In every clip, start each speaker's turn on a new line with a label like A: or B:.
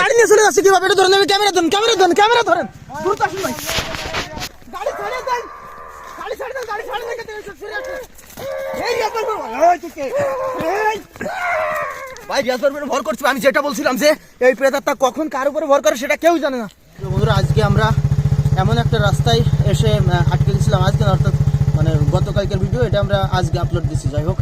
A: গাড়ি নিয়ে চলে যাচ্ছে কীভাবে? ধরেন আমি ক্যামেরা ধরেন ক্যামেরা ধরেন ক্যামেরা ধরেন। আসুন ভাই। গাড়ি ছেড়ে দেন, গাড়ি ছেড়ে দেন, গাড়ি ছেড়ে দেন এই ভাই রিয়াজ ভর করছি, আমি যেটা বলছিলাম যে, এই প্রেতাত্মা কখন কার উপরে ভর করে সেটা কেউ জানে না। বন্ধুরা, আজকে আমরা এমন একটা রাস্তায় এসে আটকে গেছিলাম। আজকে অর্থাৎ মানে গতকালকের ভিডিও, এটা আমরা আজকে আপলোড দিচ্ছি। যাই হোক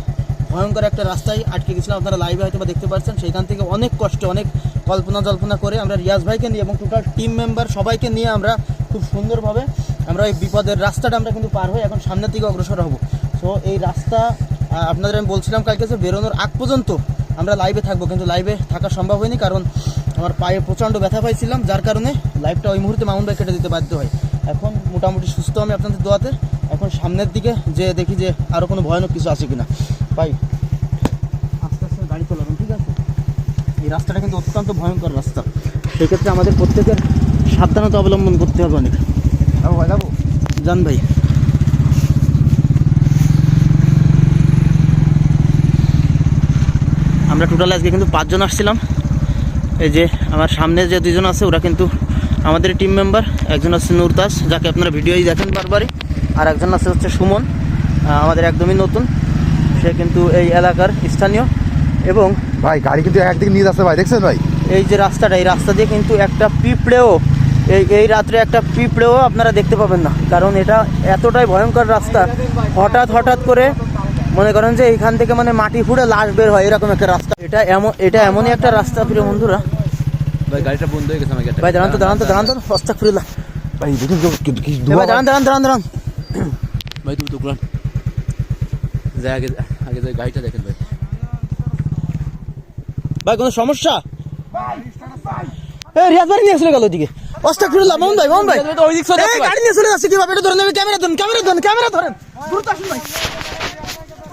A: ভয়ঙ্কর একটা রাস্তায় আটকে গেছিলাম। আপনারা লাইভে হয়তো বা দেখতে পাচ্ছেন। সেখান থেকে অনেক কষ্টে, অনেক কল্পনা জল্পনা করে আমরা রিয়াজ ভাইকে নিয়ে এবং টোটাল টিম মেম্বার সবাইকে নিয়ে আমরা খুব সুন্দরভাবে আমরা এই বিপদের রাস্তাটা আমরা কিন্তু পার হয়ে এখন সামনের দিকে অগ্রসর হব। সো এই রাস্তা আপনাদের আমি বলছিলাম কালকে যে বেরোনোর আগ পর্যন্ত আমরা লাইভে থাকব। কিন্তু লাইভে থাকা সম্ভব হয়নি কারণ আমার পায়ে প্রচণ্ড ব্যথা পাইছিলাম। যার কারণে লাইভটা ওই মুহূর্তে মাউন্ট ভাই কেটে দিতে বাধ্য হয়। এখন মোটামুটি সুস্থ আমি আপনাদের দোয়াতে। এখন সামনের দিকে যে দেখি যে আরও কোনো ভয়ানক কিছু আছে কিনা। ভাই আস্তে আস্তে গাড়ি চলাবেন ঠিক আছে? এই রাস্তাটা কিন্তু অত্যন্ত ভয়ঙ্কর রাস্তা। সেক্ষেত্রে আমাদের প্রত্যেকের সাবধানতা অবলম্বন করতে হবে অনেক। যাব ভাই যাব। যান ভাই। আমরা টোটাল আজকে কিন্তু পাঁচজন আসছিলাম। এই যে আমার সামনে যে দুজন আছে ওরা কিন্তু আমাদের টিম মেম্বার একজন আছে নুরতাস যাকে আপনারা ভিডিওই দেখেন বারবারই। আর একজন আছে হচ্ছে সুমন। আমাদের একদমই নতুন। সে কিন্তু এই এলাকার স্থানীয় এবং
B: ভাই গাড়ি কিন্তু একদিকে নিয়ে যাচ্ছে ভাই দেখছেন ভাই?
A: এই যে রাস্তাটা এই রাস্তা দিয়ে কিন্তু একটা পিঁপড়েও এই এই রাত্রে একটা পিঁপড়েও আপনারা দেখতে পাবেন না। কারণ এটা এতটাই ভয়ঙ্কর রাস্তা হঠাৎ হঠাৎ করে মনে করেন যে এইখান থেকে মানে মাটি ফুড়ে লাশ বের হয় এরকম একটা রাস্তা। এটা এমন এটা এমনই একটা রাস্তা প্রিয় বন্ধুরা।
C: ভাই গাড়িটা বন্ধ হয়ে গেছে আমাকে
A: ভাই দাঁড়ান তো দাঁড়ান তো দাঁড়ান তো অস্তাক ফিরলা
B: ভাই দেখুন কি- কি
A: এ দাঁড়ান দাঁড়ান দাঁড়ান দাঁড়ান।
C: ভাই তুমি তো যাই আগে আগে যাই গাড়িটা দেখেন ভাই।
A: ভাই কোনো সমস্যা? এই রিয়াজ ভাই। নিয়ে চলে গেল ওদিকে। অস্তাক ফিরলা ভাই মোহন ভাই।
C: ওই দিক চলে
A: এই গাড়ি নিয়ে চলে যাচ্ছে কীভাবে এটা ধরেন ক্যামেরা ধরেন ক্যামেরা ধরেন ক্যামেরা ধরেন। দ্রুত আসুন ভাই।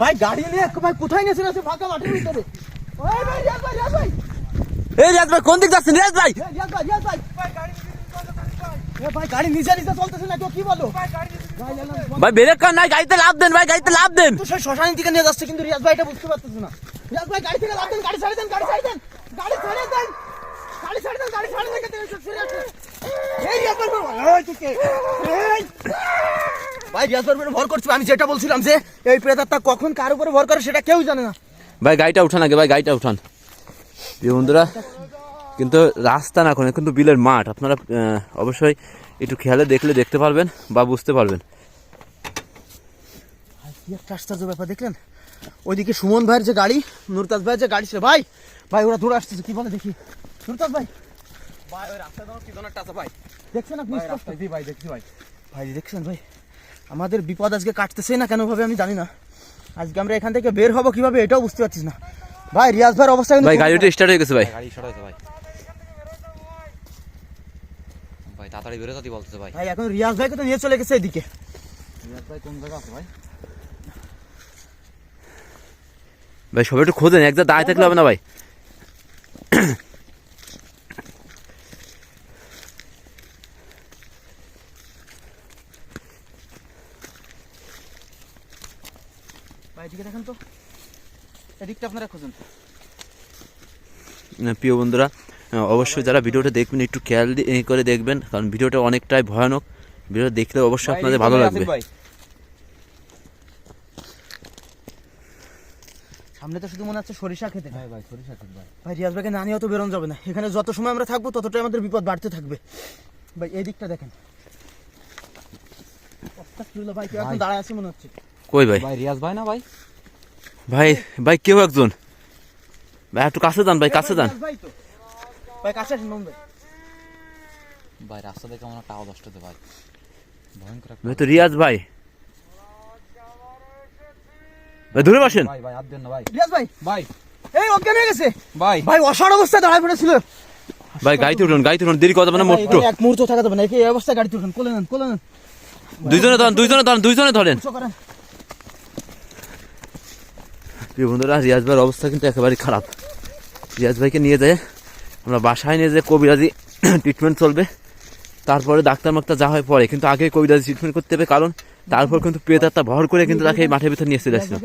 A: ভাই গাড়ি নিয়ে ভাই কোথায় নিয়ে চলে যাচ্ছে ফাঁকা মাঠের ভিতরে। ওই ভাই রিয়াজ ভাই রিয়াজ ভাই।
C: এই রিয়াজ ভাই কোন দিক যাচ্ছেন? রিয়াজ ভাই।
A: রিয়াজ ভাই রিয়াজ ভাই। ভাই গাড়ি নিজে নিজে চলতেছে না কেউ কি বলো? ভাই
C: ভাই ব্রেক কার নাই গাড়িতে লাভ দেন ভাই গাড়িতে লাভ দেন।
A: তো সেই শ্মশানের দিকে নিয়ে যাচ্ছে কিন্তু রিয়াজ ভাই এটা বুঝতে পারতেছে না। রিয়াজ ভাই গাড়ি থেকে লাভ দেন গাড়ি ছেড়ে দেন গাড়ি ছেড়ে দেন গাড়ি ছেড়ে দেন গাড়ি ছেড়ে দেন গাড়ি ছেড়ে দেন এই রিয়াজ ভাই ওই এই ভাই রিয়াজ ভাই ভর করছি আমি যেটা বলছিলাম যে এই প্রেতাত্মা কখন কার উপরে ভর করে সেটা কেউ জানে না।
C: ভাই গাড়িটা উঠান আগে ভাই গাড়িটা উঠান। বন্ধুরা কিন্তু রাস্তা না কোনো কিন্তু বিলের মাঠ। আপনারা অবশ্যই একটু খেয়ালে দেখলে দেখতে পারবেন বা বুঝতে পারবেন।
A: একটা আশ্চর্য ব্যাপার দেখলেন? ওইদিকে সুমন ভাইয়ের যে গাড়ি নুরতাজ ভাইয়ের যে গাড়ি ছিল ভাই ভাই ওরা দূরে আসতেছে কি বলে দেখি। নুরতাজ ভাই।
C: ভাই ওই রাস্তা কি একটা আছে ভাই।
A: দেখছেন আপনি?
C: ভাই দেখছি ভাই।
A: ভাই দেখছেন ভাই? আমাদের বিপদ আজকে কাটতেছে না কেন ভাবে আমি জানি না। আজকে আমরা এখান থেকে বের হব কীভাবে এটাও বুঝতে পারছিস না। ভাই রিয়াজ ভাইয়ের অবস্থা কিন্তু
C: ভাই গাড়িটা স্টার্ট হয়ে গেছে ভাই।
D: গাড়ি সরাইছে ভাই। ভাই তাড়াতাড়ি বেরোতে বলতেছে ভাই।
A: ভাই এখন রিয়াজ ভাইকে তো নিয়ে চলে গেছে এদিকে।
D: ভাই কোন জায়গা আছে ভাই?
C: ভাই সবাই একটু খোঁজেন এক জায়গায় দাঁড়িয়ে থাকলে হবে না ভাই।
A: ভাই এদিকে দেখেন তো। এদিকটা আপনারা খুঁজুন।
C: প্রিয় বন্ধুরা অবশ্যই যারা ভিডিওটা দেখবেন একটু খেয়াল করে দেখবেন কারণ ভিডিওটা অনেকটাই ভয়ানক। ভিডিও দেখলে অবশ্যই আপনাদের ভালো লাগবে।
A: সামনে তো শুধু মনে হচ্ছে সরিষা খেতে।
D: ভাই ভাই সরিষা ঠিক ভাই।
A: ভাই রিয়াজ ভাইকে না নিয়েও তো বেরোনো যাবে না। এখানে যত সময় আমরা থাকব ততটাই আমাদের বিপদ বাড়তে থাকবে। ভাই এই দিকটা দেখেন। ভাই কেউ এখন দাঁড়ায় আছে মনে হচ্ছে।
C: কই ভাই?
D: ভাই রিয়াজ ভাই না ভাই?
C: ভাই ভাই কেউ একজন। ভাই একটু কাছে যান ভাই কাছে যান।
A: ভাই তো। ভাই কাছে আসেন মামুন ভাই
D: রাস্তা দেখে আমার একটা আওয়াজ আসতেছে ভাই। ভয়ঙ্কর
C: ভাই তো রিয়াজ ভাই। ভাই ধরে বসেন।
D: ভাই ভাই দেন না ভাই।
A: রিয়াজ ভাই।
D: ভাই।
A: এই অজ্ঞান হয়ে গেছে।
D: ভাই।
A: ভাই অসাড় অবস্থায় দাঁড়ায় পড়েছিল
C: ভাই গাড়িতে উঠুন গাড়িতে উঠুন দেরি কথা মানে মোট্টো
A: এক মুহূর্ত থাকা যাবে না এই অবস্থায় গাড়ি তুলবেন কোলে নেন কোলে নেন।
C: দুইজনে ধরেন দুইজনে ধরেন দুইজনে ধরেন।
A: করেন।
C: প্রিয় বন্ধুরা রিয়াজ ভাইয়ের অবস্থা কিন্তু একেবারে খারাপ। রিয়াজ ভাইকে নিয়ে যায় আমরা বাসায় নিয়ে যে কবিরাজি ট্রিটমেন্ট চলবে তারপরে ডাক্তার মাক্তার যা হয় পরে। কিন্তু আগে কবিরাজি ট্রিটমেন্ট করতে হবে কারণ তারপর কিন্তু প্রেতাত্মা ভর করে কিন্তু তাকে এই মাঠের ভিতর নিয়ে চলে আসছিল।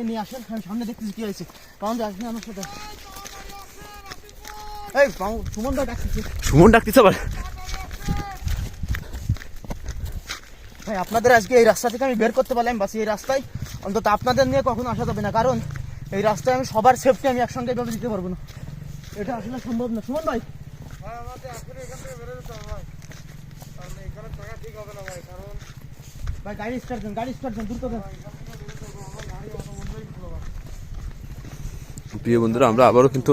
A: ডাকতেছে।
C: সুমন ডাকতেছে আবার?
A: ভাই আপনাদের আজকে এই রাস্তা থেকে আমি বের করতে পারলাম বাস এই রাস্তায়। অন্তত আপনাদের নিয়ে কখনো আসা যাবে না কারণ এই রাস্তায় আমি সবার সেফটি আমি একসঙ্গে এভাবে দিতে পারব না। এটা আসলে সম্ভব না। সুমন ভাই। ভাই গাড়ি স্টার্ট দেন গাড়ি স্টার্ট দেন দ্রুত দেন।
C: প্রিয় বন্ধুরা আমরা আবারও কিন্তু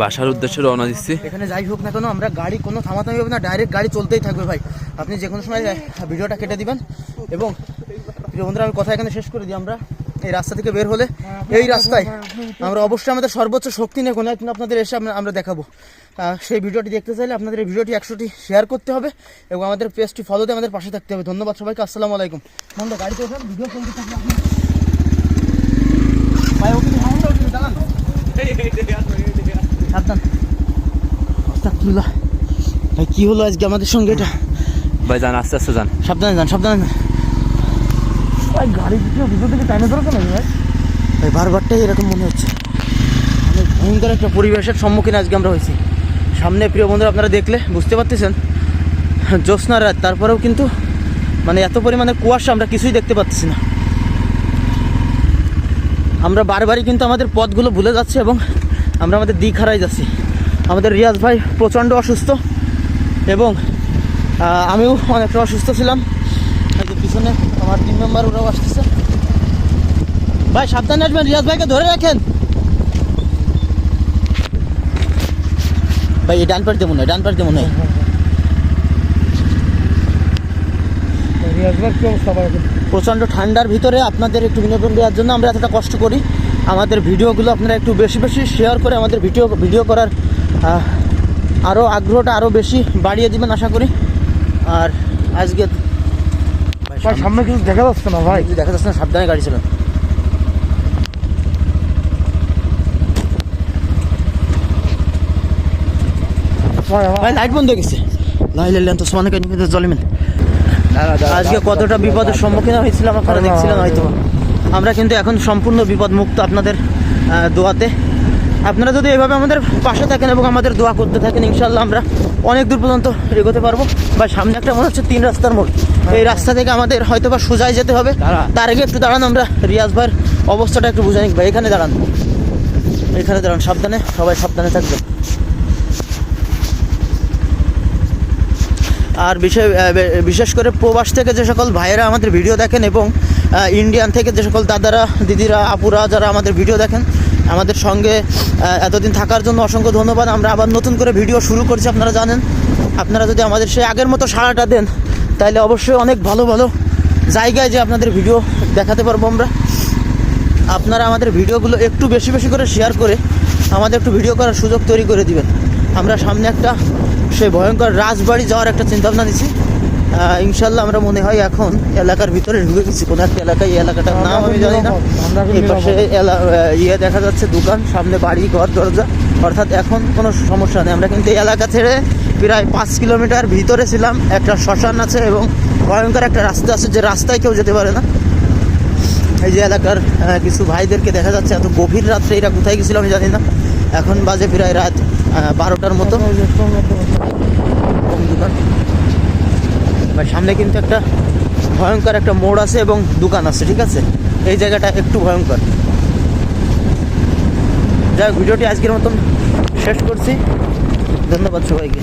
C: বাসার উদ্দেশ্যে রওনা দিচ্ছি।
A: এখানে যাই হোক না কেন আমরা গাড়ি কোনো থামাতামি হবে না ডাইরেক্ট গাড়ি চলতেই থাকবে ভাই। আপনি যে কোনো সময় ভিডিওটা কেটে দিবেন। এবং প্রিয় বন্ধুরা আমি কথা এখানে শেষ করে দিই আমরা এই রাস্তা থেকে বের হলে এই রাস্তায় আমরা অবশ্যই আমাদের সর্বোচ্চ শক্তি নিয়ে কোনো একদিন আপনাদের এসে আমরা দেখাবো। সেই ভিডিওটি দেখতে চাইলে আপনাদের এই ভিডিওটি একশোটি শেয়ার করতে হবে এবং আমাদের পেজটি ফলোতে আমাদের পাশে থাকতে হবে। ধন্যবাদ সবাইকে আসসালামু আলাইকুম। মন্দা গাড়িতে ওঠেন ভিডিও চলতে থাকবে আপনি ভাই ওকে দাঁড়ান। সাবধান। ভাই কি হলো আজকে আমাদের সঙ্গে এটা?
C: ভাই যান আস্তে আস্তে যান।
A: সাবধানে যান সাবধানে যান। ভাই গাড়ি পিছনে ভিতর থেকে টাইনে ধরো কেন ভাই? ভাই বারবারটাই এরকম মনে হচ্ছে। অনেক ভয়ঙ্কর একটা পরিবেশের সম্মুখীন আজকে আমরা হয়েছি। সামনে প্রিয় বন্ধুরা আপনারা দেখলে বুঝতে পারতেছেন জ্যোৎস্না রাত। তারপরেও কিন্তু মানে এত পরিমাণে কুয়াশা আমরা কিছুই দেখতে পাচ্ছি না। আমরা বারবারই কিন্তু আমাদের পথগুলো ভুলে যাচ্ছি এবং আমরা আমাদের দিক হারাই যাচ্ছি। আমাদের রিয়াজ ভাই প্রচণ্ড অসুস্থ এবং আমিও অনেকটা অসুস্থ ছিলাম। পিছনে আমার টিম মেম্বার ওরাও আসতেছে। ভাই সাবধানে আসবেন রিয়াজ ভাইকে ধরে রাখেন। ভাই এই ডান পাশ দেবো না ডান পাশ দেবো না প্রচণ্ড ঠান্ডার ভিতরে আপনাদের একটু বিনোদন দেওয়ার জন্য আমরা এতটা কষ্ট করি। আমাদের ভিডিওগুলো আপনারা একটু বেশি বেশি শেয়ার করে আমাদের ভিডিও ভিডিও করার আরও আগ্রহটা আরও বেশি বাড়িয়ে দিবেন আশা করি। আর আজকে ভাই,
B: সামনে কিছু দেখা যাচ্ছে না ভাই।
A: দেখা যাচ্ছে না সাবধানে গাড়ি চালান ভাই লাইট বন্ধ হয়ে গেছে। লাই লাইলেন তো সমানে কেন কিন্তু জলিমেন আজকে কতটা বিপদের সম্মুখীন হয়েছিলাম আপনারা দেখছিলেন হয়তো। আমরা কিন্তু এখন সম্পূর্ণ বিপদ মুক্ত আপনাদের দোয়াতে। আপনারা যদি এভাবে আমাদের পাশে থাকেন এবং আমাদের দোয়া করতে থাকেন ইনশাল্লাহ আমরা অনেক দূর পর্যন্ত এগোতে পারব। বা সামনে একটা মনে হচ্ছে তিন রাস্তার মোড়। এই রাস্তা থেকে আমাদের হয়তো বা সোজাই যেতে হবে। তার আগে একটু দাঁড়ান আমরা। রিয়াজ ভাইয়ের অবস্থাটা একটু বুঝে নিই ভাই এখানে দাঁড়ান। এখানে দাঁড়ান সাবধানে সবাই সাবধানে থাকবেন। আর বিশেষ বিশেষ করে প্রবাস থেকে যে সকল ভাইয়েরা আমাদের ভিডিও দেখেন এবং ইন্ডিয়ান থেকে যে সকল দাদারা দিদিরা আপুরা যারা আমাদের ভিডিও দেখেন আমাদের সঙ্গে এতদিন থাকার জন্য অসংখ্য ধন্যবাদ। আমরা আবার নতুন করে ভিডিও শুরু করছি আপনারা জানেন। আপনারা যদি আমাদের সেই আগের মতো সাড়াটা দেন তাহলে অবশ্যই অনেক ভালো ভালো জায়গায় যে আপনাদের ভিডিও দেখাতে পারব আমরা। আপনারা আমাদের ভিডিওগুলো একটু বেশি বেশি করে শেয়ার করে আমাদের একটু ভিডিও করার সুযোগ তৈরি করে দিবেন। আমরা সামনে একটা সেই ভয়ঙ্কর রাজবাড়ি যাওয়ার একটা চিন্তাভাবনা আহ, ইনশাল্লাহ আমরা মনে হয় এখন এলাকার ভিতরে ঢুকে গেছি। কোনো একটা এলাকায় এই এলাকাটার নাম আমি জানি না। এই পাশে ইয়ে দেখা যাচ্ছে দোকান সামনে বাড়ি ঘর দরজা। অর্থাৎ এখন কোনো সমস্যা নেই। আমরা কিন্তু এই এলাকা ছেড়ে প্রায় পাঁচ কিলোমিটার ভিতরে ছিলাম। একটা শ্মশান আছে এবং ভয়ঙ্কর একটা রাস্তা আছে যে রাস্তায় কেউ যেতে পারে না। এই যে এলাকার কিছু ভাইদেরকে দেখা যাচ্ছে, এত গভীর রাত্রে এরা কোথায় গেছিল আমি জানি না। এখন বাজে প্রায় রাত বারোটার মতো। দোকান সামনে কিন্তু একটা ভয়ঙ্কর একটা মোড় আছে এবং দোকান আছে, ঠিক আছে? এই জায়গাটা একটু ভয়ঙ্কর। যাই ভিডিওটি আজকের মতন শেষ করছি। ধন্যবাদ সবাইকে।